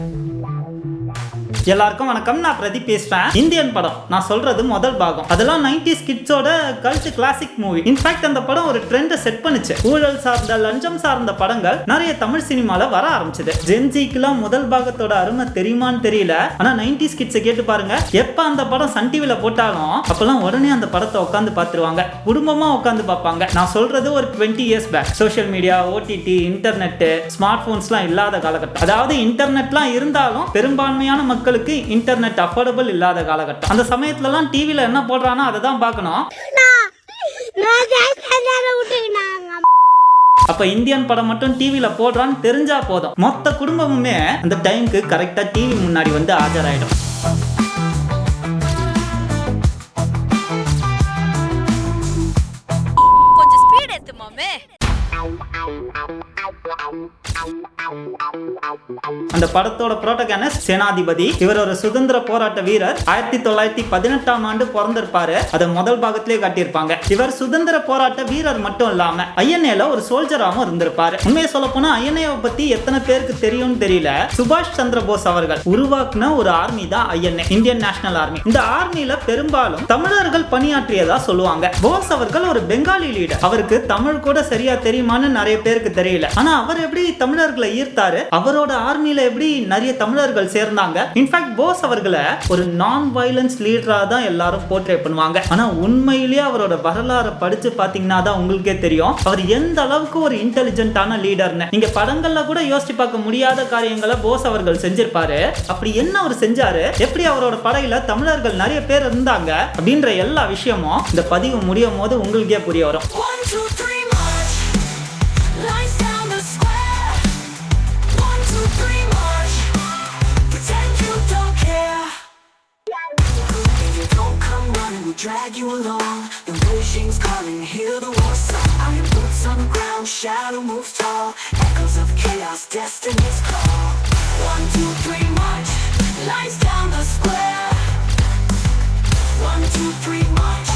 Thank you. எல்லாருக்கும் வணக்கம். நான் பிரதீப் பேசுறேன். இந்தியன் படம். நான் சொல்றது முதல் பாகம். அதெல்லாம் 90s கிட்ஸோட cult classic movie in fact அந்த படம் ஒரு ட்ரெண்டை செட் பண்ணுச்சு. ஊழல் சார்ந்த லஞ்சம் சார்ந்த படங்கள் நிறைய தமிழ் சினிமால வர ஆரம்பிச்சது. ஜென்சிக்குலாம் முதல் பாகத்தோட அருமை தெரியுமான்னு தெரியல. ஆனா 90s கிட்ஸை கேட்டு பாருங்க. எப்ப அந்த படம் சன் டிவில போட்டாலும் அப்பெல்லாம் உடனே அந்த படத்தை உட்காந்து பார்த்துருவாங்க. குடும்பமா உட்காந்து பார்ப்பாங்க. நான் சொல்றது ஒரு twenty years back social media OTT internet smart போன்ஸ்லாம் இல்லாத காலகட்டம். அதாவது இன்டர்நெட்லாம் இருந்தாலும் பெரும்பான்மையான மக்களுக்கு இன்டர்நெட் அஃபோர்டபுள் இல்லாத காலகட்டம். அந்த சமயத்துலலாம் டிவியில் என்ன போடுறானோ அதை தான் பார்க்கணும் அப்ப இந்தியன் படம் மட்டும் டிவியில போடுறான்னு தெரிஞ்சா போதும். மொத்த குடும்பமுமே அந்த டைம்க்கு கரெக்டா டிவி முன்னாடி வந்து ஆஜராயிடும். அந்த படத்தோட புரோட்டகானஸ் சேனாதிபதி. இவர் ஒரு சுதந்திர போராட்ட வீரர். ஆயிரத்தி தொள்ளாயிரத்தி பதினெட்டாம் ஆண்டு பிறந்திருப்பாரு. அதை முதல் பாகத்திலே காட்டியிருப்பாங்க. இவர் சுதந்திர போராட்ட வீரர் மட்டும் இல்லாம ஐஎன்ஏல ஒரு சோல்ஜராகவும் இருந்திருப்பாரு. உண்மையை சொல்ல போனா ஐஎன்ஏவை பத்தி எத்தனை பேருக்கு தெரியும்னு தெரியல. சுபாஷ் சந்திர போஸ் அவர்கள் உருவாக்குன ஒரு ஆர்மி தான் ஐஎன்ஏ இந்தியன் நேஷனல் ஆர்மி. இந்த ஆர்மியில பெரும்பாலும் தமிழர்கள் பணியாற்றியதா சொல்லுவாங்க. போஸ் அவர்கள் ஒரு பெங்காலி லீடர். அவருக்கு தமிழ் கூட சரியா தெரியுமான்னு நிறைய பேருக்கு தெரியல. ஆனா அவர் எப்படி தமிழர்களை ஈர்த்தாரு? அவரோட ஆர்மியில எப்படி நிறைய தமிழர்கள் சேர்ந்தாங்க? இன்ஃபேக்ட் போஸ் அவர்களை ஒரு நான் வயலன்ஸ் லீடரா தான் எல்லாரும் போர்ட்ரே பண்ணுவாங்க. ஆனா உண்மையிலேயே அவரோட வரலாறை படிச்சு பாத்தீங்கன்னா தான் உங்களுக்கே தெரியும். அவர் எந்த அளவுக்கு ஒரு இன்டெலிஜென்ட்டான லீடர்னு நீங்க படங்கள்ல கூட யோசிச்சு பார்க்க முடியாத காரியங்களை போஸ் அவர்கள் செஞ்சிருப்பாரு. அப்படி என்ன அவர் செஞ்சாரு? எப்படி அவரோட படையில தமிழர்கள் நிறைய பேர் இருந்தாங்க? அப்படின்ற எல்லா விஷயமும் இந்த பதிவு முடியும் போது உங்களுக்கே புரிய வரும். Drag you along. The Beijing's calling, hear the war song. Iron boots on the ground, shadow moves tall. Echoes of chaos, destiny's call. One, two, three, march. Lines down the square. One, two, three, march.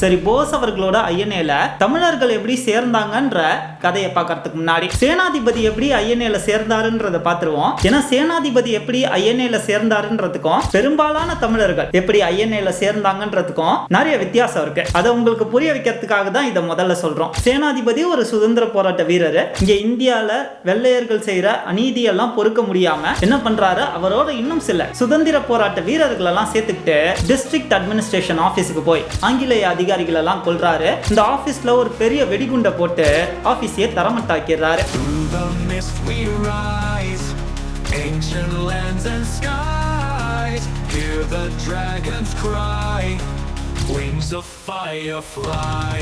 சரி போஸ் அவர்களோட ஐஎன்ஏல தமிழர்கள் எப்படி சேர்ந்தாங்கன்ற கதையை பார்க்கறதுக்கு முன்னாடி சேனாதிபதி எப்படி ஐஎன்ஏல சேர்ந்தாருன்றத பார்த்துருவோம். ஏன்னா சேனாதிபதி எப்படி ஐஎன்ஏல சேர்ந்தாருன்றதுக்கும் பெரும்பாலான தமிழர்கள் எப்படி ஐஎன்ஏல சேர்ந்தாங்கன்றதுக்கும் நிறைய வித்தியாசம் இருக்கு. அதை உங்களுக்கு புரிய வைக்கிறதுக்காக தான் இதை முதல்ல சொல்றோம். சேனாதிபதி ஒரு சுதந்திர போராட்ட வீரர். இங்க இந்தியால வெள்ளையர்கள் செய்யற அநீதியெல்லாம் பொறுக்க முடியாம என்ன பண்றாரு? அவரோட இன்னும் சில சுதந்திர போராட்ட வீரர்கள் எல்லாம் சேர்த்துக்கிட்டு டிஸ்ட்ரிக்ட் அட்மினிஸ்ட்ரேஷன் ஆபீஸுக்கு போய் ஆங்கிலேய அதிகாரிகள் எல்லாம் கொல்றாரு இந்த ஆபீஸ்ல ஒரு பெரிய வெடிகுண்டை போட்டு ஆபீஸையே தரமட்டாக்கிறாரு Through the mist we rise, ancient lands and skies. Hear the dragons cry, wings of fire fly.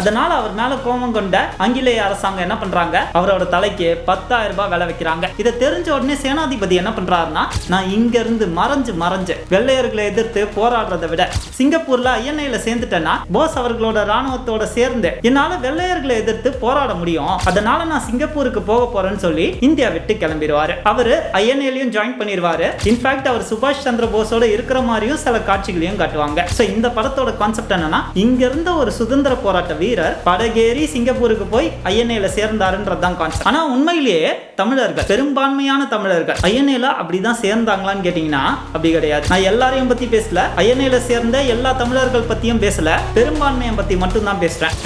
அதனால அவர் மேல கோபம் கொண்ட ஆங்கிலேய அரசாங்கம் என்ன பண்றாங்க? அவரோட தலைக்கு பத்தாயிரம் ரூபாய் விலை வைக்கிறாங்க. இதை தெரிஞ்ச உடனே சேனாதிபதி என்ன பண்றாருன்னா நான் இங்க இருந்து மறைஞ்சு மறைஞ்சு வெள்ளையர்களை எதிர்த்து போராடுறதை விட சிங்கப்பூர்ல ஐஎன்ஐல சேர்ந்துட்டேன்னா போஸ் அவர்களோட ராணுவத்தோட சேர்ந்து என்னால வெள்ளையர்களை எதிர்த்து போராட முடியும். அதனால நான் சிங்கப்பூருக்கு போக போறேன்னு சொல்லி இந்தியா விட்டு கிளம்பிடுவாரு. அவரு ஐஎன்ஏலையும் ஜாயின் பண்ணிடுவாரு. இன்ஃபேக்ட் அவர் சுபாஷ் சந்திர போஸோட இருக்கிற மாதிரியும் சில காட்சிகளையும் காட்டுவாங்க. ஸோ இந்த படத்தோட கான்செப்ட் என்னன்னா இங்க இருந்த ஒரு சுதந்திர போராட்ட வீரர் படகேறி சிங்கப்பூருக்கு போய் ஐஎன்ஏல சேர்ந்தாருன்றது தான் கான்செப்ட் ஆனா உண்மையிலேயே தமிழர்கள் பெரும்பான்மையான தமிழர்கள் ஐஎன்ஏல அப்படிதான் சேர்ந்தாங்களான்னு கேட்டீங்கன்னா அப்படி கிடையாது. நான் எல்லாரையும் பத்தி பேசல. ஐஎன்ஏல சேர்ந்த எல்லா தமிழர்கள் பத்தியும் பேசல. பெரும்பான்மையை பத்தி மட்டும் தான் பேசுறேன்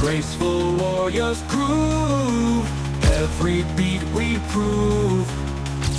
graceful warriors groove. Every beat we prove,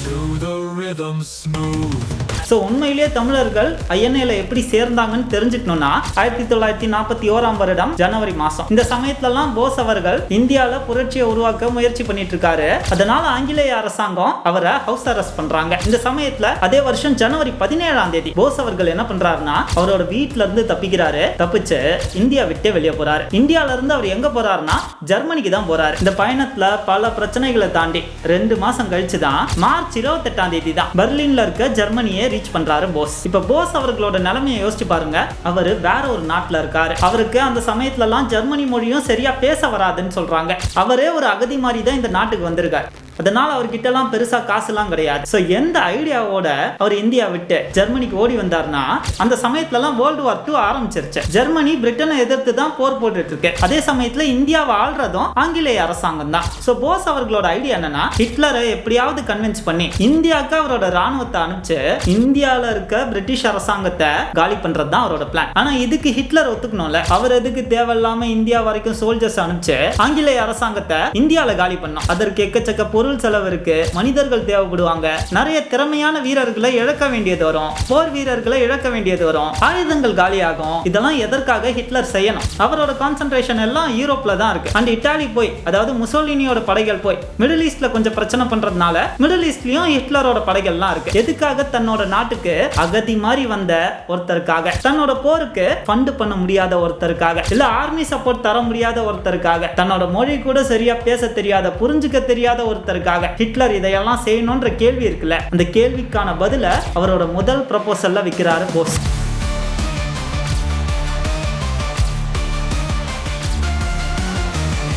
to the rhythm smooth. So உண்மையிலேயே தமிழர்கள் ஐஎன்ஏல எப்படி சேர்ந்தாங்கன்னு தெரிஞ்சுக்கணும்னா ஆயிரத்தி தொள்ளாயிரத்தி நாற்பத்தி ஓராம் வருடம் ஜனவரி மாசம். இந்த சமயத்துலலாம் போஸ் அவர்கள் இந்தியாவில் புரட்சியை உருவாக்க முயற்சி பண்ணிட்டு இருக்காரு அதனால ஆங்கிலேய அரசாங்கம் அவரை ஹவுஸ் அரெஸ்ட் பண்றாங்க. இந்த சமயத்துல அதே வருஷம் ஜனவரி பதினேழாம் தேதி போஸ் அவர்கள் என்ன பண்றாருன்னா அவரோட வீட்டில் இருந்து தப்பிக்கிறாரு. தப்பிச்சு இந்தியா விட்டே வெளியே போறாரு. இந்தியால இருந்து அவர் எங்க போறாருன்னா ஜெர்மனிக்கு தான் போறாரு. இந்த பயணத்துல பல பிரச்சனைகளை தாண்டி ரெண்டு மாசம் கழிச்சு தான் மார்ச் இருபத்தெட்டாம் தேதி தான் பெர்லின்ல இருக்க ஜெர்மனியை ரீச் பண்றாரு போஸ் இப்ப போஸ் அவர்களோட நிலைமையை யோசிச்சு பாருங்க. அவரு வேற ஒரு நாட்டுல இருக்காரு. அவருக்கு அந்த சமயத்துல எல்லாம் ஜெர்மனி மொழியும் சரியா பேச வராதுன்னு சொல்றாங்க. அவரே ஒரு அகதி மாதிரி தான் இந்த நாட்டுக்கு வந்திருக்காரு. அதனால அவர்கிட்ட எல்லாம் பெருசா காசுலாம் கிடையாது. ஸோ எந்த ஐடியாவோட அவர் இந்தியா விட்டு ஜெர்மனிக்கு ஓடி வந்தார்னா அந்த சமயத்துல எல்லாம் வேர்ல்டு வார் டூ ஆரம்பிச்சிருச்சு. ஜெர்மனி பிரிட்டனை எதிர்த்து தான் போர் போட்டுட்டு இருக்கு அதே சமயத்துல இந்தியாவை ஆள்றதும் ஆங்கிலேய அரசாங்கம் தான். ஸோ போஸ் அவர்களோட ஐடியா என்னன்னா ஹிட்லரை எப்படியாவது கன்வின்ஸ் பண்ணி இந்தியாவுக்கு அவரோட ராணுவத்தை அனுப்பிச்சு இந்தியால இருக்க பிரிட்டிஷ் அரசாங்கத்தை காலி பண்றது தான் அவரோட பிளான் ஆனா இதுக்கு ஹிட்லர் ஒத்துக்கணும்ல. அவர் எதுக்கு தேவையில்லாம இந்தியா வரைக்கும் சோல்ஜர்ஸ் அனுப்பிச்சு ஆங்கிலேய அரசாங்கத்தை இந்தியால காலி பண்ணோம். அதற்கு எக்கச்சக்க பொருள் செலவு இருக்கு மனிதர்கள் தேவைப்படுவாங்க. நிறைய திறமையான வீரர்களை இழக்க வேண்டியது வரும். போர் வீரர்களை இழக்க வேண்டியது வரும். ஆயுதங்கள் காலியாகும். இதெல்லாம் எதற்காக ஹிட்லர் செய்யணும்? அவரோட கான்சென்ட்ரேஷன் எல்லாம் யூரோப்ல தான் இருக்கு. அண்ட் இட்டாலி போய் அதாவது முசோலினியோட படைகள் போய் மிடில் ஈஸ்ட்ல கொஞ்சம் பிரச்சனை பண்றதுனால மிடில் ஈஸ்ட்லயும் ஹிட்லரோட படைகள்லாம் இருக்கு. எதுக்காக தன்னோட நாட்டுக்கு அகதி மாதிரி வந்த ஒருத்தருக்காக? தன்னோட போருக்கு ஃபண்டு பண்ண முடியாத ஒருத்தருக்காக? இல்ல ஆர்மி சப்போர்ட் தர முடியாத ஒருத்தருக்காக? தன்னோட மொழி கூட சரியா பேச தெரியாத புரிஞ்சுக்க தெரியாத ஒருத்தர் ஒருத்தருக்காக ஹிட்லர் இதையெல்லாம் செய்யணும்ன்ற கேள்வி இருக்குல்ல? அந்த கேள்விக்கான பதில அவரோட முதல் ப்ரப்போசல்ல வைக்கிறாரு போஸ்.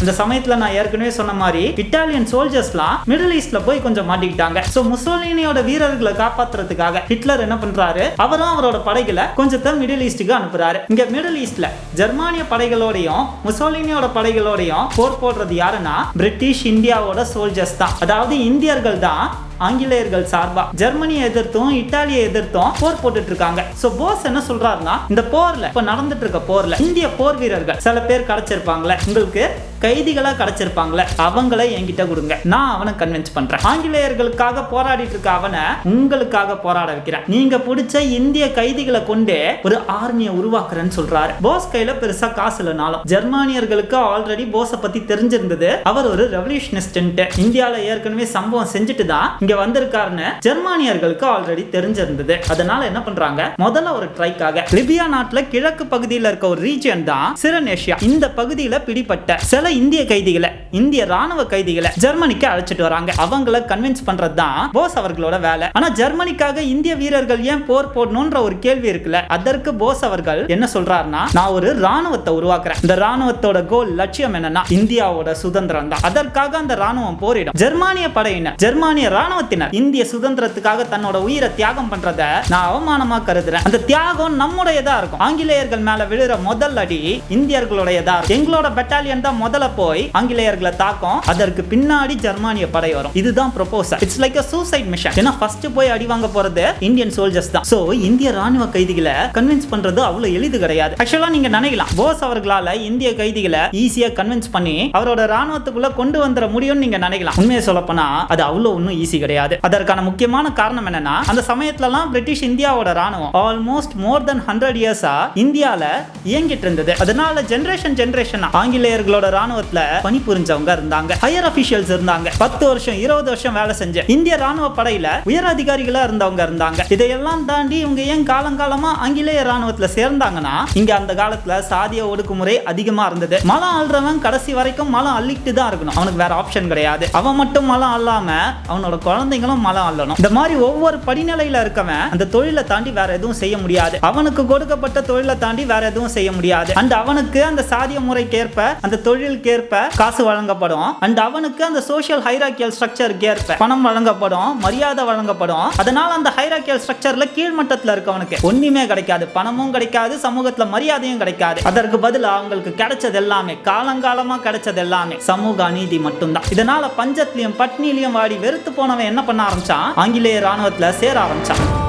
இந்த சமயத்துல நான் ஏற்கனவே சொன்ன மாதிரி இட்டாலியன் சோல்ஜர்ஸ்லாம் மிடில் ஈஸ்ட்ல போய் கொஞ்சம் மாட்டிக்கிட்டாங்க. ஸோ முசோலினியோட வீரர்களை காப்பாத்துறதுக்காக ஹிட்லர் என்ன பண்றாரு? அவரும் அவரோட படைகளை கொஞ்சத்தை மிடில் ஈஸ்ட்டுக்கு அனுப்புறாரு. இங்க மிடில் ஈஸ்ட்ல ஜெர்மானிய படைகளோடையும் முசோலினியோட படைகளோடையும் போர் போடுறது யாருன்னா பிரிட்டிஷ் இந்தியாவோட சோல்ஜர்ஸ் தான். அதாவது இந்தியர்கள் தான் ஆங்கிலேயர்கள் சார்பா? ஜெர்மனியை எதிர்த்தும் இத்தாலியை எதிர்த்தும் போர் போட்டுட்டு இருக்காங்க சோ போஸ் என்ன சொல்றாருன்னா இந்த போர்ல இப்ப நடந்துட்டு இருக்க போர்ல இந்திய போர் வீரர்கள் சில பேர் கிடைச்சிருப்பாங்களே உங்களுக்கு கைதிகளா கிடைச்சிருப்பாங்களே அவங்கள என்கிட்ட கொடுங்க. நான் அவனை கன்வின்ஸ் பண்றேன். ஆங்கிலேயர்களுக்காக போராடிட்டு இருக்க அவனை உங்களுக்காக போராட வைக்கிறேன். நீங்க பிடிச்ச இந்திய கைதிகளை கொண்டே ஒரு ஆர்மியை உருவாக்குறேன்னு சொல்றாரு. போஸ் கையில பெருசா காசு இல்லைனாலும் ஜெர்மானியர்களுக்கு ஆல்ரெடி போஸை பத்தி தெரிஞ்சிருந்தது. அவர் ஒரு ரெவல்யூஷனிஸ்ட் இந்தியால ஏற்கனவே சம்பவம் செஞ்சுட்டு தான் இங்க வந்திருக்காருன்னு ஜெர்மானியர்களுக்கு ஆல்ரெடி தெரிஞ்சிருந்தது. அதனால என்ன பண்றாங்க? முதல்ல ஒரு ட்ரைக்காக லிபியா நாட்டுல கிழக்கு பகுதியில் இருக்க ஒரு ரீஜியன் தான் சிரனேஷியா இந்த பகுதியில பிடிப்பட்ட சில இந்திய கைதிகளை இந்திய ராணுவ கைதிகளை ஜெர்மனிக்கு அழைச்சிட்டு வராங்க. அவங்கள கன்வின்ஸ் பண்றது தான் போஸ் அவர்களோட வேலை. ஆனா ஜெர்மனிக்காக இந்திய வீரர்கள் ஏன் போர் போடணும்ன்ற ஒரு கேள்வி இருக்குல்ல? அதற்கு போஸ் அவர்கள் என்ன சொல்றாருன்னா நான் ஒரு ராணுவத்தை உருவாக்குறேன். இந்த ராணுவத்தோட கோல் லட்சியம் என்னன்னா இந்தியாவோட சுதந்திரம் தான். அதற்காக அந்த ராணுவம் போரிடும். ஜெர்மானிய படையினர் ஜெர்மானிய ராணுவத்தினர் இந்திய சுதந்திரத்துக்காக தன்னோட உயிரை தியாகம் பண்றத நான் அவமானமா கருதுறேன். அந்த தியாகம் நம்முடையதா இருக்கும். ஆங்கிலேயர்கள் மேல விழுற முதல் அடி இந்தியர்களுடையதா இருக்கும். எங்களோட பெட்டாலியன் தான் முதல்ல போய் ஆங்கிலேயர்களை தாக்கும். அதற்கு பின்னாடி ஜெர்மானிய படை வரும். இதுதான் proposal it's like a suicide mission ஏன்னா ஃபர்ஸ்ட் போய் அடி வாங்க போறது இந்தியன் சோல்ஜர்ஸ் தான். சோ இந்திய ராணுவ கைதிகளை கன்வின்ஸ் பண்றது அவ்வளவு எளிது கிடையாது. ஆக்சுவலா நீங்க நினைக்கலாம். போஸ் அவர்களால இந்திய கைதிகளை ஈஸியா கன்வின்ஸ் பண்ணி அவரோட ராணுவத்துக்குள்ள கொண்டு வந்துட முடியும்னு நீங்க நினைக்கலாம். உண்மையை சொல்ல போனா அது அவ்வளவு ஒன்றும் ஈஸி கிடையாது. அதற்கான முக்கியமான காரணம் என்னன்னா அந்த சமயத்துலலாம் பிரிட்டிஷ் இந்தியாவோட ராணுவம் ஆல்மோஸ்ட் மோர் தென் ஹண்ட்ரட் இயர்ஸா இந்தியால இயங்கிட்டு இருந்தது. அதனால ஜெனரேஷன் ஜெனரேஷன் ஆங்கிலேயர்களோட ராணுவத்துல பணிபுரிஞ்சவங்க இருந்தாங்க. ஹையர் அபிஷியல்ஸ் இருந்தாங்க. பத்து வருஷம் இருபது வருஷம் வேலை செஞ்ச இந்திய ராணுவ படையில உயர் அதிகாரிகளா இருந்தவங்க இருந்தாங்க. இதையெல்லாம் தாண்டி இவங்க ஏன் காலங்காலமா ஆங்கிலேய ராணுவத்துல சேர்ந்தாங்கன்னா இங்க அந்த காலத்துல சாதிய ஒடுக்குமுறை அதிகமா இருந்தது. மலம் அல்றவன் கடைசி வரைக்கும் மலம் அள்ளிட்டு தான் இருக்கணும். அவனுக்கு வேற ஆப்ஷன் கிடையாது. அவன் மட்டும் மலம் அல்லாம அவனோட குழந்தைங்களும் மலம் அள்ளணும் இந்த மாதிரி ஒவ்வொரு படிநிலையில இருக்கவன் அந்த தொழிலை தாண்டி வேற எதுவும் செய்ய முடியாது. அவனுக்கு கொடுக்கப்பட்ட தொழிலை தாண்டி வேற எதுவும் செய்ய முடியாது. அண்ட் அவனுக்கு அந்த சாதிய முறைக்கேற்ப அந்த தொழிலுக்கேற்ப காசு வழங்கப்படும். அண்ட் அவனுக்கு அந்த சோஷியல் ஹைராக்கியல் ஸ்ட்ரக்சருக்கு ஏற்ப பணம் வழங்கப்படும் மரியாதை வழங்கப்படும். அதனால அந்த ஹைராக்கியல் ஸ்ட்ரக்சர்ல கீழ்மட்டத்தில் இருக்கவனுக்கு ஒண்ணுமே கிடைக்காது. பணமும் கிடைக்காது சமூகத்துல மரியாதையும் கிடைக்காது. அதற்கு பதில் அவங்களுக்கு கிடைச்சது எல்லாமே காலங்காலமா கிடைச்சது எல்லாமே சமூக அநீதி மட்டும்தான். இதனால பஞ்சத்திலையும் பட்னிலையும் வாடி வெறுத்து போனவன் என்ன பண்ண ஆரம்பிச்சான்? ஆங்கிலேய ராணுவத்துல சேர ஆரம்பிச்சான்.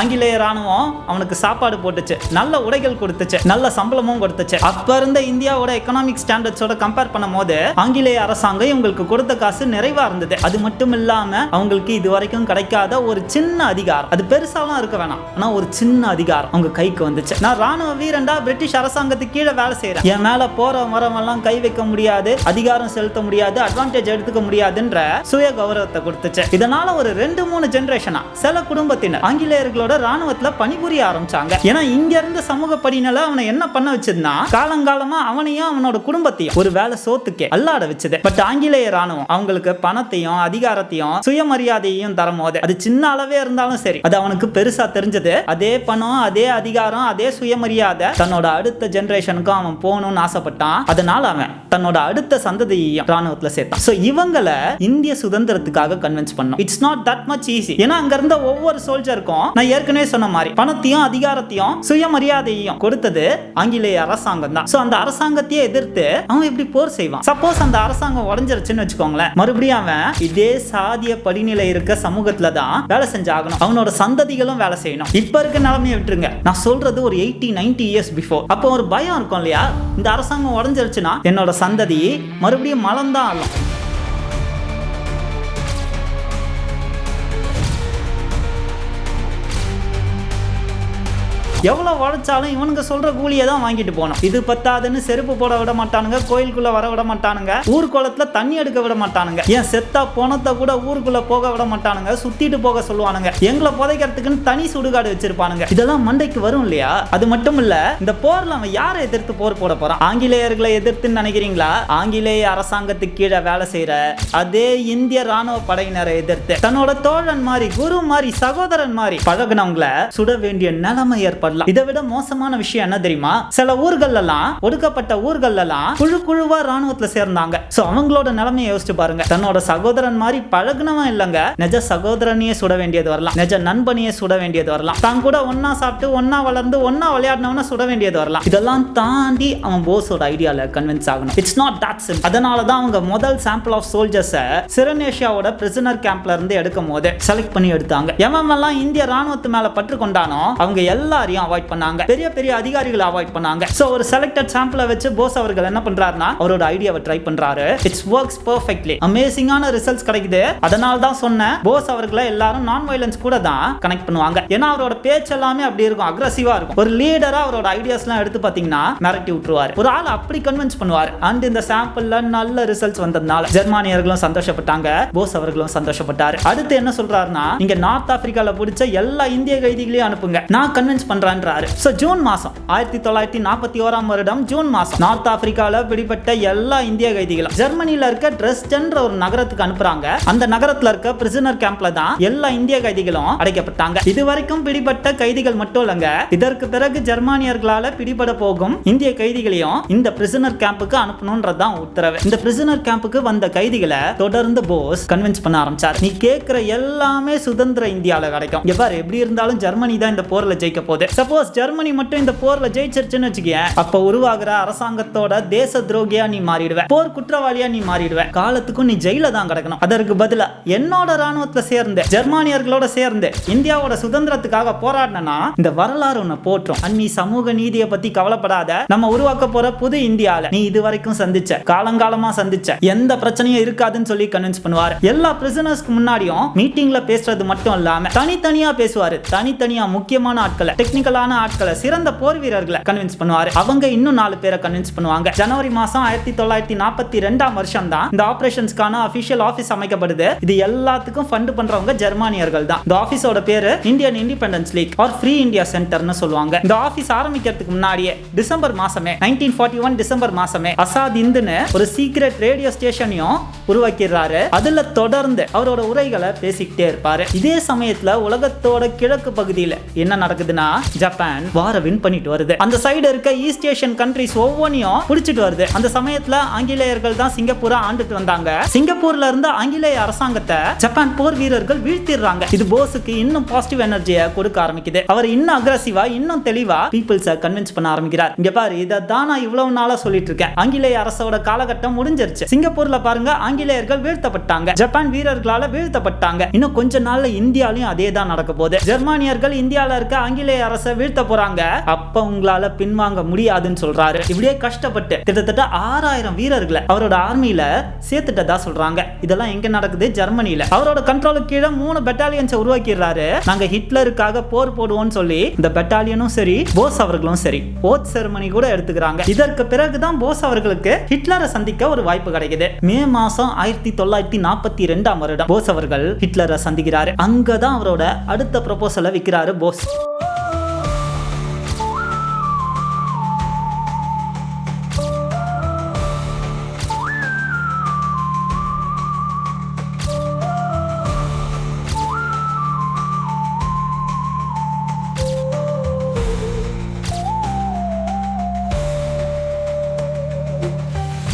ஆங்கிலேய ராணுவம் அவனுக்கு சாப்பாடு போட்டுச்சு நல்ல உடைகள் கொடுத்துச்சு நல்ல சம்பளமும் கொடுத்துச்சு. அப்ப இருந்த இந்தியாவோட எக்கனாமிக் ஸ்டாண்டர்ட்ஸோட கம்பேர் பண்ணும் போது ஆங்கிலேய அரசாங்கம் இவங்களுக்கு கொடுத்த காசு நிறைவா இருந்தது. அது மட்டும் இல்லாம அவங்களுக்கு இது வரைக்கும் கிடைக்காத ஒரு சின்ன அதிகாரம். அது பெருசாலாம் இருக்க வேணாம். ஆனா ஒரு சின்ன அதிகாரம் அவங்க கைக்கு வந்துச்சு. நான் ராணுவ வீரண்டா பிரிட்டிஷ் அரசாங்கத்துக்கு கீழே வேலை செய்யறேன் என் மேல போற மரம் எல்லாம் கை வைக்க முடியாது அதிகாரம் செலுத்த முடியாது அட்வான்டேஜ் எடுத்துக்க முடியாதுன்ற சுய கௌரவத்தை கொடுத்துச்சு. இதனால ஒரு ரெண்டு மூணு ஜெனரேஷனா சில குடும்பத்தினர் ஆங்கிலேயர்கள் ஜெர்மானியர்களோட ராணுவத்துல பணிபுரிய ஆரம்பிச்சாங்க. ஏன்னா இங்க இருந்த சமூக படினால அவனை என்ன பண்ண வச்சதுன்னா காலங்காலமா அவனையும் அவனோட குடும்பத்தையும் ஒரு வேலை சோத்துக்கே அல்லாட வச்சது. பட் ஆங்கிலேய ராணுவம் அவங்களுக்கு பணத்தையும் அதிகாரத்தையும் சுயமரியாதையையும் தரும்போது அது சின்ன அளவே இருந்தாலும் சரி அது அவனுக்கு பெருசா தெரிஞ்சது. அதே பணம் அதே அதிகாரம் அதே சுயமரியாதை தன்னோட அடுத்த ஜெனரேஷனுக்கும் அவன் போகணும்னு ஆசைப்பட்டான். அதனால அவன் தன்னோட அடுத்த சந்ததியையும் ராணுவத்துல சேர்த்தான். ஸோ இவங்களை இந்திய சுதந்திரத்துக்காக கன்வின்ஸ் பண்ணும். It's not that much easy ஏன்னா அங்க இருந்த ஒவ்வொரு சோல்ஜருக்கும் நான் ஏற்கனவே சொன்ன மாதிரி பணத்தையும் அதிகாரத்தையும் சுயமரியாதையும் கொடுத்தது ஆங்கிலேய அரசாங்கம் தான். ஸோ அந்த அரசாங்கத்தையே எதிர்த்து அவன் எப்படி போர் செய்வான். சப்போஸ் அந்த அரசாங்கம் உடஞ்சிருச்சுன்னு வச்சுக்கோங்களேன். மறுபடியும் அவன் இதே சாதிய படிநிலை இருக்க சமூகத்துல தான் வேலை செஞ்சாகணும். அவனோட சந்ததிகளும் வேலை செய்யணும். இப்ப இருக்க நிலைமையை விட்டுருங்க. நான் சொல்றது ஒரு எயிட்டி நைன்டி இயர்ஸ் பிஃபோர் அப்போ ஒரு பயம் இருக்கும் இல்லையா? இந்த அரசாங்கம் உடஞ்சிருச்சுன்னா என்னோட சந்ததி மறுபடியும் மலம் தான் ஆகும். எவ்வளோ உழைச்சாலும் இவனுங்க சொல்கிற கூலியை தான் வாங்கிட்டு போகணும். இது பத்தாதுன்னு செருப்பு போட விட மாட்டானுங்க கோயிலுக்குள்ளே வர விட மாட்டானுங்க ஊர் குளத்துல தண்ணி எடுக்க விட மாட்டானுங்க. ஏன் செத்தா போனத்தை கூட ஊருக்குள்ளே போக விட மாட்டானுங்க சுற்றிட்டு போக சொல்லுவானுங்க. எங்களை புதைக்கிறதுக்குன்னு தனி சுடுகாடு வச்சிருப்பானுங்க. இதெல்லாம் மண்டைக்கு வரும் இல்லையா? அது மட்டும் இல்லை இந்த போரில் அவன் யாரை எதிர்த்து போர் போட போகிறான் ஆங்கிலேயர்களை எதிர்த்துன்னு நினைக்கிறீங்களா? ஆங்கிலேய அரசாங்கத்துக்கு கீழே வேலை செய்கிற அதே இந்திய ராணுவ படையினரை எதிர்த்து தன்னோட தோழன் மாதிரி குரு மாதிரி சகோதரன் மாதிரி பழகுனவங்கள சுட வேண்டிய நிலைமை வரலாம் இதை விட மோசமான விஷயம் என்ன தெரியுமா? சில ஊர்கள் எல்லாம் ஒடுக்கப்பட்ட ஊர்கள் எல்லாம் குழு குழுவா ராணுவத்துல சேர்ந்தாங்க. சோ அவங்களோட நிலைமையை யோசிச்சு பாருங்க. தன்னோட சகோதரன் மாதிரி பழகுனவன் இல்லைங்க. நிஜ சகோதரனையே சுட வேண்டியது வரலாம். நிஜ நண்பனையே சுட வேண்டியது வரலாம். தான் கூட ஒன்னா சாப்பிட்டு ஒன்னா வளர்ந்து ஒன்னா விளையாடினவன சுட வேண்டியது வரலாம். இதெல்லாம் தாண்டி அவன் போஸோட ஐடியால கன்வின்ஸ் ஆகணும். இட்ஸ் நாட் தட் சிம்பிள் அதனால தான் அவங்க முதல் சாம்பிள் ஆஃப் சோல்ஜர்ஸை சிரனேஷியாவோட பிரிசனர் கேம்ப்ல இருந்து எடுக்கும் போது செலக்ட் பண்ணி எடுத்தாங்க. எவன் இந்திய ராணுவத்து மேல பற்று கொண்டானோ அவங்க எல்லாரையும் அவாய்ட் பண்ணாங்க. பெரிய பெரிய அதிகாரிகளை அவாய்ட் பண்ணாங்க. சோ ஒரு செலக்டட் சாம்பிளை வச்சு போஸ் அவர்கள் என்ன பண்றாருன்னா அவரோட ஐடியாவை ட்ரை பண்றாரு. இட்ஸ் ஒர்க்ஸ் பர்ஃபெக்ட்லி அமேசிங்கான ரிசல்ட்ஸ் கிடைக்குது. அதனால தான் சொன்னேன் போஸ் அவர்களை எல்லாரும் நான் வயலன்ஸ் கூட தான் கனெக்ட் பண்ணுவாங்க. ஏன்னா அவரோட பேச்சு எல்லாமே அப்படி இருக்கும் அக்ரஸிவா இருக்கும். ஒரு லீடரா அவரோட ஐடியாஸ் எல்லாம் எடுத்து பாத்தீங்கன்னா மிரட்டி விட்டுருவாரு. ஒரு ஆள் அப்படி கன்வின்ஸ் பண்ணுவார். அண்ட் இந்த சாம்பிள்ல நல்ல ரிசல்ட்ஸ் வந்ததுனால ஜெர்மானியர்களும் சந்தோஷப்பட்டாங்க போஸ் அவர்களும் சந்தோஷப்பட்டாரு. அடுத்து என்ன சொல்றாருன்னா நீங்க நார்த் ஆப்பிரிக்கால பிடிச்ச எல்லா இந்திய கைதிகளையும் அனுப்புங்க. நான் கன்வின்ஸ் பண்றேன். பண்றாரு ஸோ ஜூன் மாசம் ஆயிரத்தி தொள்ளாயிரத்தி நாற்பத்தி ஓராம் வருடம் ஜூன் மாசம் நார்த் ஆப்பிரிக்கால பிடிப்பட்ட எல்லா இந்திய கைதிகளும் ஜெர்மனில இருக்க ட்ரெஸ்டன்ற ஒரு நகரத்துக்கு அனுப்புறாங்க. அந்த நகரத்துல இருக்க பிரிசனர் கேம்ப்ல தான் எல்லா இந்திய கைதிகளும் அடைக்கப்பட்டாங்க. இதுவரைக்கும் பிடிபட்ட கைதிகள் மட்டும் இல்லங்க இதற்கு பிறகு ஜெர்மானியர்களால பிடிபட போகும் இந்திய கைதிகளையும் இந்த பிரிசனர் கேம்புக்கு அனுப்பணும்ன்றதான் உத்தரவு. இந்த பிரிசனர் கேம்புக்கு வந்த கைதிகளை தொடர்ந்து போஸ் கன்வின்ஸ் பண்ண ஆரம்பிச்சார். நீ கேட்கிற எல்லாமே சுதந்திர இந்தியாவில் கிடைக்கும். எவ்வாறு எப்படி இருந்தாலும் ஜெர்மனி தான் இந்த போரில் ஜெயிக்க போகுது. சப்போஸ் ஜெர்மனி மட்டும் இந்த போர்ல ஜெயிச்சிருச்சுன்னு வச்சுக்கிய அப்ப உருவாகிற அரசாங்கத்தோட தேச துரோகியா நீ மாறிடுவ. போர் குற்றவாளியா நீ மாறிடுவ. காலத்துக்கும் நீ ஜெயில தான் கிடக்கணும். அதற்கு பதிலா என்னோட ராணுவத்துல சேர்ந்து ஜெர்மானியர்களோட சேர்ந்து இந்தியாவோட சுதந்திரத்துக்காக போராடினா இந்த வரலாறு உன்னை போற்றும். அன்னி சமூக நீதியை பத்தி கவலைப்படாத. நம்ம உருவாக்க போற புது இந்தியால நீ இது வரைக்கும் சந்திச்ச காலங்காலமா சந்திச்ச எந்த பிரச்சனையும் இருக்காதுன்னு சொல்லி கன்வின்ஸ் பண்ணுவாரு. எல்லா பிரிசனர்ஸ்க்கு முன்னாடியும் மீட்டிங்ல பேசுறது மட்டும் இல்லாம தனித்தனியா பேசுவாரு. தனித்தனியா முக்கியமான ஆட்களை டெக்னிக்கல் சிக்கலான ஆட்களை சிறந்த போர் வீரர்களை கன்வின்ஸ் பண்ணுவாரு. அவங்க இன்னும் நாலு பேரை கன்வின்ஸ் பண்ணுவாங்க. ஜனவரி மாசம் ஆயிரத்தி தொள்ளாயிரத்தி நாற்பத்தி ரெண்டாம் வருஷம் தான் இந்த ஆபரேஷன்ஸ்க்கான அபிஷியல் ஆபீஸ் அமைக்கப்படுது. இது எல்லாத்துக்கும் ஃபண்ட் பண்றவங்க ஜெர்மானியர்கள் தான். இந்த ஆபீஸோட பேரு Indian Independence League or Free India சென்டர்னு சொல்லுவாங்க. இந்த ஆபீஸ் ஆரம்பிக்கிறதுக்கு முன்னாடியே டிசம்பர் மாசமே நைன்டீன் ஃபார்ட்டி ஒன் டிசம்பர் மாசமே அசாத் இந்துன்னு ஒரு சீக்ரெட் ரேடியோ ஸ்டேஷனையும் உருவாக்கிடுறாரு. அதுல தொடர்ந்து அவரோட உரைகளை பேசிக்கிட்டே இருப்பாரு. இதே சமயத்துல உலகத்தோட கிழக்கு பகுதியில என்ன நடக்குதுன்னா ஜப்பான் வார வின் பண்ணிட்டு வருது. அந்த சைடு இருக்க ஈஸ்ட் ஏஷியன் கண்ட்ரிஸ் ஒவ்வொன்றையும் பிடிச்சிட்டு வருது. அந்த சமயத்துல ஆங்கிலேயர்கள் தான் சிங்கப்பூரை ஆண்டுட்டு வந்தாங்க. சிங்கப்பூர்ல இருந்து ஆங்கிலேய அரசாங்கத்தை ஜப்பான் போர் வீரர்கள் வீழ்த்திடுறாங்க. இது போஸுக்கு இன்னும் பாசிட்டிவ் எனர்ஜியை கொடுக்க ஆரம்பிக்குது. அவர் இன்னும் அக்ரஸிவா இன்னும் தெளிவா பீப்புள்ஸ கன்வின்ஸ் பண்ண ஆரம்பிக்கிறார். இங்க பாரு இதை தான் நான் இவ்வளவு நாளா சொல்லிட்டு இருக்கேன். ஆங்கிலேய அரசோட காலகட்டம் முடிஞ்சிருச்சு. சிங்கப்பூர்ல பாருங்க ஆங்கிலேயர்கள் வீழ்த்தப்பட்டாங்க. ஜப்பான் வீரர்களால வீழ்த்தப்பட்டாங்க. இன்னும் கொஞ்ச நாள்ல இந்தியாலையும் அதே தான் நடக்க போகுது. ஜெர்மானியர்கள் இந்தியால இருக்க ஆங்கிலேய அரசு அரசை வீழ்த்த போறாங்க. அப்ப உங்களால பின்வாங்க முடியாதுன்னு சொல்றாரு. இப்படியே கஷ்டப்பட்டு கிட்டத்தட்ட ஆறாயிரம் வீரர்களை அவரோட ஆர்மியில சேர்த்துட்டதா சொல்றாங்க. இதெல்லாம் எங்க நடக்குது? ஜெர்மனியில. அவரோட கண்ட்ரோலுக்கு கீழே மூணு பெட்டாலியன்ஸை உருவாக்கிடுறாரு. நாங்க ஹிட்லருக்காக போர் போடுவோம்னு சொல்லி இந்த பெட்டாலியனும் சரி போஸ் அவர்களும் சரி போத் செரமனி கூட எடுத்துக்கிறாங்க. இதற்கு பிறகுதான் போஸ் அவர்களுக்கு ஹிட்லரை சந்திக்க ஒரு வாய்ப்பு கிடைக்குது. மே மாசம் ஆயிரத்தி தொள்ளாயிரத்தி நாற்பத்தி ரெண்டாம் வருடம் போஸ் அவர்கள் ஹிட்லரை சந்திக்கிறாரு. அங்கதான் அவரோட அடுத்த ப்ரொபோசலை விற்கிறாரு போஸ்.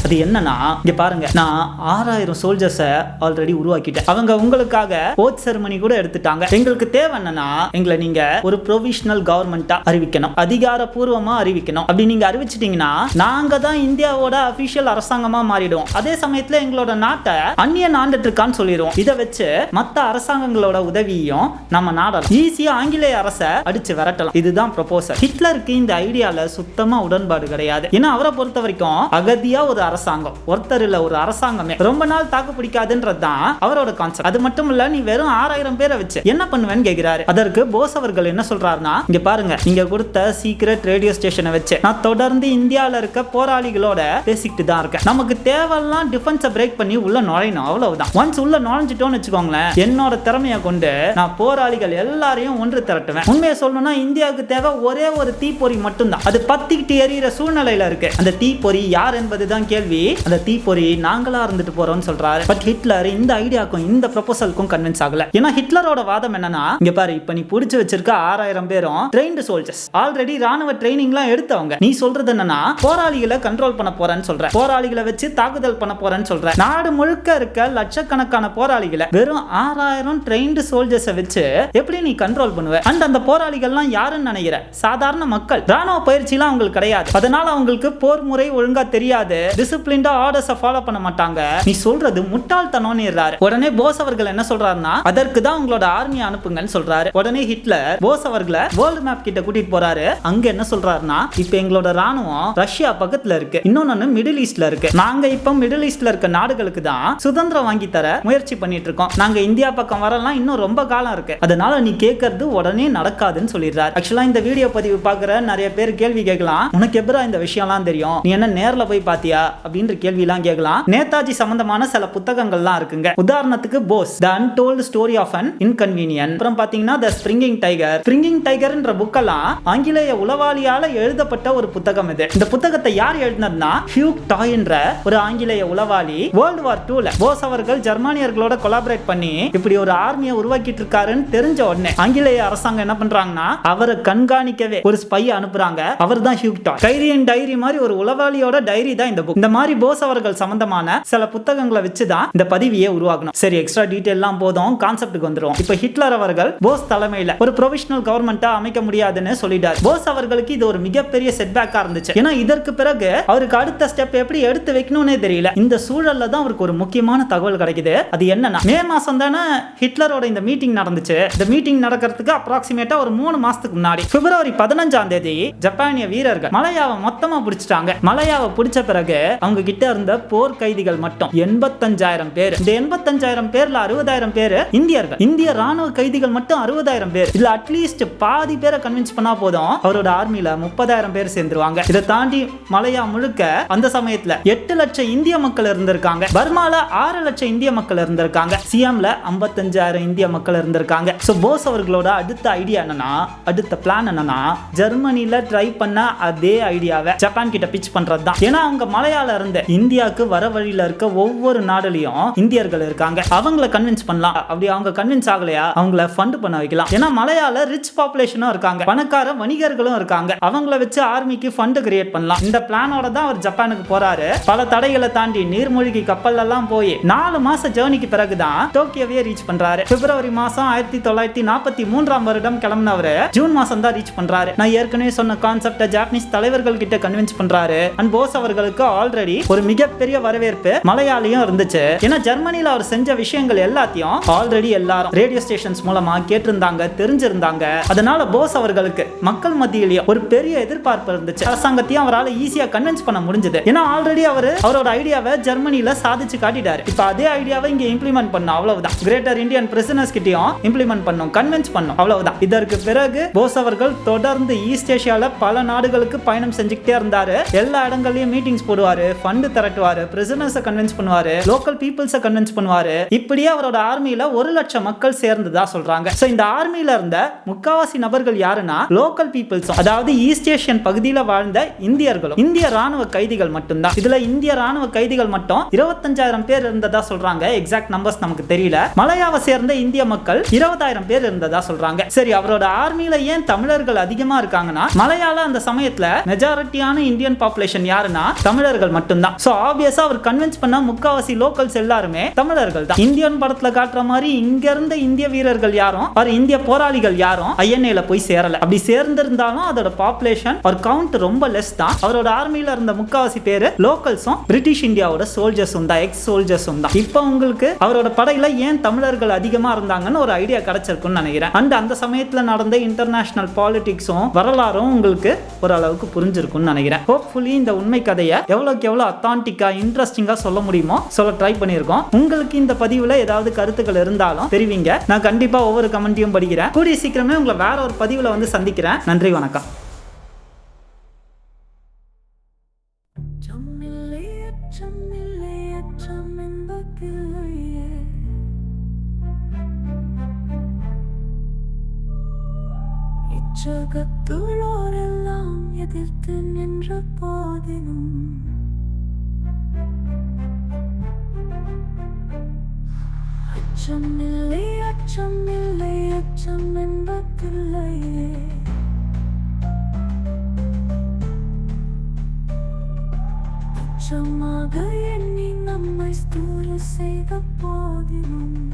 அது என்னன்னா இங்க பாருங்க நான் ஆறாயிரம் சோல்ஜர்ஸை ஆல்ரெடி உருவாக்கிட்டேன். அவங்க உங்களுக்காக ஓத் செரமனி கூட எடுத்துட்டாங்க. எங்களுக்கு தேவை என்னன்னா எங்களை நீங்க ஒரு ப்ரொவிஷனல் கவர்மெண்டா அறிவிக்கணும். அதிகாரப்பூர்வமா அறிவிக்கணும். அப்படி நீங்க அறிவிச்சிட்டீங்கன்னா நாங்க தான் இந்தியாவோட அபிஷியல் அரசாங்கமா மாறிடுவோம். அதே சமயத்துல எங்களோட நாட்டை அந்நிய நாண்டுட்டு இருக்கான்னு சொல்லிடுவோம். இதை வச்சு மத்த அரசாங்கங்களோட உதவியும் நம்ம நாடலாம். ஈஸியா ஆங்கிலேய அரசை அடிச்சு விரட்டலாம். இதுதான் ப்ரொபோசல் ஹிட்லருக்கு இந்த ஐடியால சுத்தமா உடன்பாடு கிடையாது. ஏன்னா அவரை பொறுத்த வரைக்கும் அகதியா ஒரு அரசாங்கம். ஒருத்தர் இல்ல ஒரு அரசாங்கமே. ரொம்ப நாள் தாக்கு பிடிக்காதுன்றது தான் அவரோட கான்செப்ட் அது மட்டும் இல்ல நீ வெறும் ஆறாயிரம் பேரை வச்சு என்ன பண்ணுவேன்னு கேட்கிறாரு அதற்கு போஸ் அவர்கள் என்ன சொல்றாருன்னா இங்க பாருங்க நீங்க கொடுத்த சீக்ரெட் ரேடியோ ஸ்டேஷனை வச்சு நான் தொடர்ந்து இந்தியால இருக்க போராளிகளோட பேசிக்கிட்டு தான் இருக்கேன். நமக்கு தேவையெல்லாம் டிஃபென்ஸை பிரேக் பண்ணி உள்ள நுழையணும் அவ்வளவுதான். ஒன்ஸ் உள்ள நுழைஞ்சிட்டோம்னு வச்சுக்கோங்களேன் என்னோட திறமையை கொண்டு நான் போராளிகள் எல்லாரையும் ஒன்று திரட்டுவேன். உண்மையை சொல்லணும்னா இந்தியாவுக்கு தேவை ஒரே ஒரு தீப்பொறி மட்டும்தான். அது பத்திக்கிட்டு எரியிற சூழ்நிலையில இருக்கு. அந்த தீப்பொறி யார் என்பதுதான் கேள்வி. கேள்வி அந்த தீப்பொறி நாங்களா இருந்துட்டு போறோம்னு சொல்றாரு. பட் ஹிட்லர் இந்த ஐடியாக்கும் இந்த ப்ரொபோசலுக்கும் கன்வின்ஸ் ஆகல. ஏன்னா ஹிட்லரோட வாதம் என்னன்னா இங்க பாரு இப்ப நீ புடிச்சு வச்சிருக்க ஆறாயிரம் பேரும் ட்ரெயின்டு சோல்ஜர்ஸ் ஆல்ரெடி ராணுவ ட்ரைனிங் எல்லாம் எடுத்தவங்க. நீ சொல்றது என்னன்னா போராளிகளை கண்ட்ரோல் பண்ண போறேன்னு சொல்ற. போராளிகளை வச்சு தாக்குதல் பண்ண போறேன்னு சொல்ற. நாடு முழுக்க இருக்க லட்சக்கணக்கான போராளிகளை வெறும் ஆறாயிரம் ட்ரெயின்டு சோல்ஜர்ஸை வச்சு எப்படி நீ கண்ட்ரோல் பண்ணுவ? அண்ட் அந்த போராளிகள்லாம் யாருன்னு நினைக்கிற? சாதாரண மக்கள். ராணுவ பயிற்சிலாம் அவங்களுக்கு கிடையாது. அதனால அவங்களுக்கு போர் முறை ஒழுங்கா தெரியாது. டிசிப்ளின்டா ஆர்டர்ஸை ஃபாலோ பண்ண மாட்டாங்க. நீ சொல்றது முட்டாள்தனம்னு உடனே போஸ் அவர்கள் என்ன சொல்றாருன்னா அதற்கு தான் உங்களோட ஆர்மி அனுப்புங்கன்னு சொல்றாரு. உடனே ஹிட்லர் போஸ் அவர்களை வேர்ல்டு மேப் கிட்ட கூட்டிட்டு போறாரு. அங்க என்ன சொல்றாருன்னா இப்ப எங்களோட ராணுவம் ரஷ்யா பக்கத்துல இருக்கு. இன்னொன்னு மிடில் ஈஸ்ட்ல இருக்கு. நாங்க இப்ப மிடில் ஈஸ்ட்ல இருக்க நாடுகளுக்கு தான் சுதந்திரம் வாங்கி தர முயற்சி பண்ணிட்டு இருக்கோம். நாங்க இந்தியா பக்கம் வரலாம். இன்னும் ரொம்ப காலம் இருக்கு. அதனால நீ கேட்கறது உடனே நடக்காதுன்னு சொல்லிடுறாரு. ஆக்சுவலா இந்த வீடியோ பதிவு பாக்குற நிறைய பேர் கேள்வி கேட்கலாம். உனக்கு எப்பரா இந்த விஷயம்லாம் தெரியும்? நீ என்ன நேர்ல போய் பாத்தியா? அப்படின்ற கேள்வி எல்லாம் கேட்கலாம். நேதாஜி சம்பந்தமான சில புத்தகங்கள்லாம் இருக்குங்க. உதாரணத்துக்கு Bose the untold story of an inconvenient அப்புறம் பாத்தீங்கன்னா த ஸ்பிரிங்கிங் டைகர் ஸ்பிரிங்கிங் டைகர்ன்ற புக்கெல்லாம் ஆங்கிலேய உளவாளியால எழுதப்பட்ட ஒரு புத்தகம் இது. இந்த புத்தகத்தை யார் எழுதினதுன்னா ஹியூக் டாய்ன்ற ஒரு ஆங்கிலேய உளவாளி வேர்ல்டு வார் டூல போஸ் அவர்கள் ஜெர்மானியர்களோட கொலாபரேட் பண்ணி இப்படி ஒரு ஆர்மியை உருவாக்கிட்டு இருக்காருன்னு தெரிஞ்ச உடனே ஆங்கிலேய அரசாங்கம் என்ன பண்றாங்கன்னா அவரை கண்காணிக்கவே ஒரு ஸ்பை அனுப்புறாங்க. அவர் தான் ஹியூக் டாய் கைரியன் டைரி மாதிரி ஒரு உளவாளியோட டைரி தான் இந்த புக் இந்த மாதிரி போஸ் அவர்கள் சம்பந்தமான சில புத்தகங்களை வச்சு தான் இந்த பதிவியை உருவாக்கணும். சரி எக்ஸ்ட்ரா டீடைல்லாம் போதும் கான்செப்ட்டுக்கு வந்துடும் இப்போ ஹிட்லர் அவர்கள் போஸ் தலைமையில ஒரு ப்ரொவிஷனல் கவர்மெண்டா அமைக்க முடியாதுன்னு சொல்லிட்டார். போஸ் அவர்களுக்கு இது ஒரு மிகப்பெரிய செட்பேக்கா இருந்துச்சு. ஏன்னா இதற்கு பிறகு அவருக்கு அடுத்த ஸ்டெப் எப்படி எடுத்து வைக்கணும்னே தெரியல. இந்த சூழல்ல தான் அவருக்கு ஒரு முக்கியமான தகவல் கிடைக்குது. அது என்னன்னா மே மாசம் தானே ஹிட்லரோட இந்த மீட்டிங் நடந்துச்சு. இந்த மீட்டிங் நடக்கிறதுக்கு அப்ராக்சிமேட்டா ஒரு மூணு மாசத்துக்கு முன்னாடி பிப்ரவரி பதினஞ்சாம் தேதி ஜப்பானிய வீரர்கள் மலையாவை மொத்தமா பிடிச்சிட்டாங்க. மலையாவை பிடிச்ச பிறகு அவங்க கிட்ட இருந்த போர் கைதிகள் மட்டும். எண்பத்தஞ்சாயிரம் பேர். இந்த எண்பத்தஞ்சாயிரம் பேர்ல அறுபதாயிரம் பேர் இந்தியர்கள். இந்திய ராணுவ கைதிகள் மட்டும் அறுபதாயிரம் பேர். இதுல அட்லீஸ்ட் பாதி பேரை கன்வின்ஸ் பண்ணா போதும். அவரோட ஆர்மியில முப்பதாயிரம் பேர் சேர்ந்துருவாங்க. இதை தாண்டி மலையா முழுக்க அந்த சமயத்துல எட்டு லட்சம் இந்திய மக்கள் இருந்திருக்காங்க. பர்மால ஆறு லட்சம் இந்திய மக்கள் இருந்திருக்காங்க. சிஎம்ல ஐம்பத்தஞ்சாயிரம் இந்திய மக்கள் இருந்திருக்காங்க. ஸோ போஸ் அவர்களோட அடுத்த ஐடியா என்னன்னா அடுத்த பிளான் என்னன்னா ஜெர்மனியில ட்ரை பண்ண அதே ஐடியாவை ஜப்பான் கிட்ட பிச் பண்றது தான் ஏன்னா அவங்க மலையாள இருந்து இந்தியாவுக்கு வர வழியில இருக்க ஒவ்வொரு நாடுலயும் இந்தியர்கள் இருக்காங்க. அவங்கள கன்வின்ஸ் பண்ணலாம். அப்படி அவங்க கன்வின்ஸ் ஆகலையா அவங்கள ஃபண்ட் பண்ண வைக்கலாம். ஏன்னா மலையாள ரிச் பாப்புலேஷனும் இருக்காங்க. பணக்கார வணிகர்களும் இருக்காங்க. அவங்கள வச்சு ஆர்மிக்கு ஃபண்ட் கிரியேட் பண்ணலாம். இந்த பிளானோட தான் அவர் ஜப்பானுக்கு போறாரு. பல தடைகளை தாண்டி நீர்மூழ்கி கப்பல் எல்லாம் போய் நாலு மாச ஜேர்னிக்கு பிறகுதான் டோக்கியோவே ரீச் பண்றாரு. பிப்ரவரி மாசம் ஆயிரத்தி தொள்ளாயிரத்தி நாற்பத்தி மூன்றாம் வருடம் கிளம்பினவர் ஜூன் மாசம் தான் ரீச் பண்றாரு. நான் ஏற்கனவே சொன்ன கான்செப்ட ஜாப்பனீஸ் தலைவர்கள் கிட்ட கன்வின்ஸ் பண்றாரு. அண்ட் போஸ் அவர்களுக்கு ஆல்ரெடி ஆல்ரெடி ஒரு மிகப்பெரிய வரவேற்பு மலையாளியும் இருந்துச்சு. ஏன்னா ஜெர்மனியில அவர் செஞ்ச விஷயங்கள் எல்லாத்தையும் ஆல்ரெடி எல்லாரும் ரேடியோ ஸ்டேஷன்ஸ் மூலமா கேட்டிருந்தாங்க தெரிஞ்சிருந்தாங்க. அதனால போஸ் அவர்களுக்கு மக்கள் மத்தியிலேயே ஒரு பெரிய எதிர்பார்ப்பு இருந்துச்சு. அரசாங்கத்தையும் அவரால் ஈஸியா கன்வின்ஸ் பண்ண முடிஞ்சது. ஏன்னா ஆல்ரெடி அவர் அவரோட ஐடியாவை ஜெர்மனியில சாதிச்சு காட்டிட்டாரு. இப்போ அதே ஐடியாவை இங்க இம்ப்ளிமெண்ட் பண்ணும் அவ்வளவுதான். கிரேட்டர் இந்தியன் பிரசினர்ஸ் கிட்டயும் இம்ப்ளிமெண்ட் பண்ணும் கன்வின்ஸ் பண்ணும் அவ்வளவுதான். இதற்கு பிறகு போஸ் அவர்கள் தொடர்ந்து ஈஸ்ட் ஏஷியால பல நாடுகளுக்கு பயணம் செஞ்சுக்கிட்டே இருந்தாரு. எல்லா இடங்கள்லயும் மீட்டிங்ஸ் போடுவாரு. ஃபண்டு திரட்டுவாரு பிரிசனர்ஸை கன்வின்ஸ் பண்ணுவாரு லோக்கல் பீப்புள்ஸை கன்வின்ஸ் பண்ணுவாரு. இப்படியே அவரோட ஆர்மியில ஒரு லட்சம் மக்கள் சேர்ந்ததா சொல்றாங்க. ஸோ இந்த ஆர்மியில இருந்த முக்காவாசி நபர்கள் யாருன்னா லோக்கல் பீப்புள்ஸும் அதாவது ஈஸ்ட் ஏஷியன் பகுதியில் வாழ்ந்த இந்தியர்களும் இந்திய ராணுவ கைதிகள் மட்டும்தான். இதுல இந்திய ராணுவ கைதிகள் மட்டும் இருபத்தஞ்சாயிரம் பேர் இருந்ததா சொல்றாங்க. எக்ஸாக்ட் நம்பர்ஸ் நமக்கு தெரியல. மலையாவை சேர்ந்த இந்திய மக்கள் இருபதாயிரம் பேர் இருந்ததா சொல்றாங்க. சரி அவரோட ஆர்மியில ஏன் தமிழர்கள் அதிகமா இருக்காங்கன்னா மலையாள அந்த சமயத்துல மெஜாரிட்டியான இந்தியன் பாப்புலேஷன் யாருன்னா தமிழர்கள் மட்டும்தான். ஸோ ஆப்வியஸா அவர் கன்வின்ஸ் பண்ண முக்காவாசி லோக்கல்ஸ் எல்லாருமே தமிழர்கள் தான். இந்தியன் படத்துல காட்டுற மாதிரி இங்க இருந்த இந்திய வீரர்கள் யாரும் அவர் இந்திய போராளிகள் யாரும் ஐஎன்ஏல போய் சேரல. அப்படி சேர்ந்திருந்தாலும் அதோட பாப்புலேஷன் ஒரு கவுண்ட் ரொம்ப லெஸ் தான். அவரோட ஆர்மியில இருந்த முக்காவாசி பேரு லோக்கல்ஸும் பிரிட்டிஷ் இந்தியாவோட சோல்ஜர்ஸும் தான் எக்ஸ் சோல்ஜர்ஸும் தான். இப்போ உங்களுக்கு அவரோட படையில ஏன் தமிழர்கள் அதிகமா இருந்தாங்கன்னு ஒரு ஐடியா கிடைச்சிருக்குன்னு நினைக்கிறேன். அண்ட் அந்த சமயத்துல நடந்த இன்டர்நேஷனல் பாலிடிக்ஸும் வரலாறும் உங்களுக்கு ஓரளவுக்கு புரிஞ்சிருக்கும்னு நினைக்கிறேன். ஹோப்ஃபுல்லி இந்த உண்மை கதையை எவ்வளோக்கு எவ்வளோ அத்தான்டிக்காக இன்ட்ரெஸ்டிங்காக சொல்ல முடியுமோ சொல்ல ட்ரை பண்ணியிருக்கோம். உங்களுக்கு இந்த பதிவில் ஏதாவது கருத்துக்கள் இருந்தாலும் தெரிவிங்க. நான் கண்டிப்பாக ஒவ்வொரு கமெண்ட்டையும் படிக்கிறேன். கூடிய சீக்கிரமே உங்களை வேற ஒரு பதிவில் வந்து சந்திக்கிறேன். நன்றி வணக்கம். அச்சமில்லை அச்சம் இல்லை அச்சம் இல்லை அச்சம் என்பதில்லையே. அச்சமாக எண்ணி நம்மை ஸ்தூல செய்த போதினும்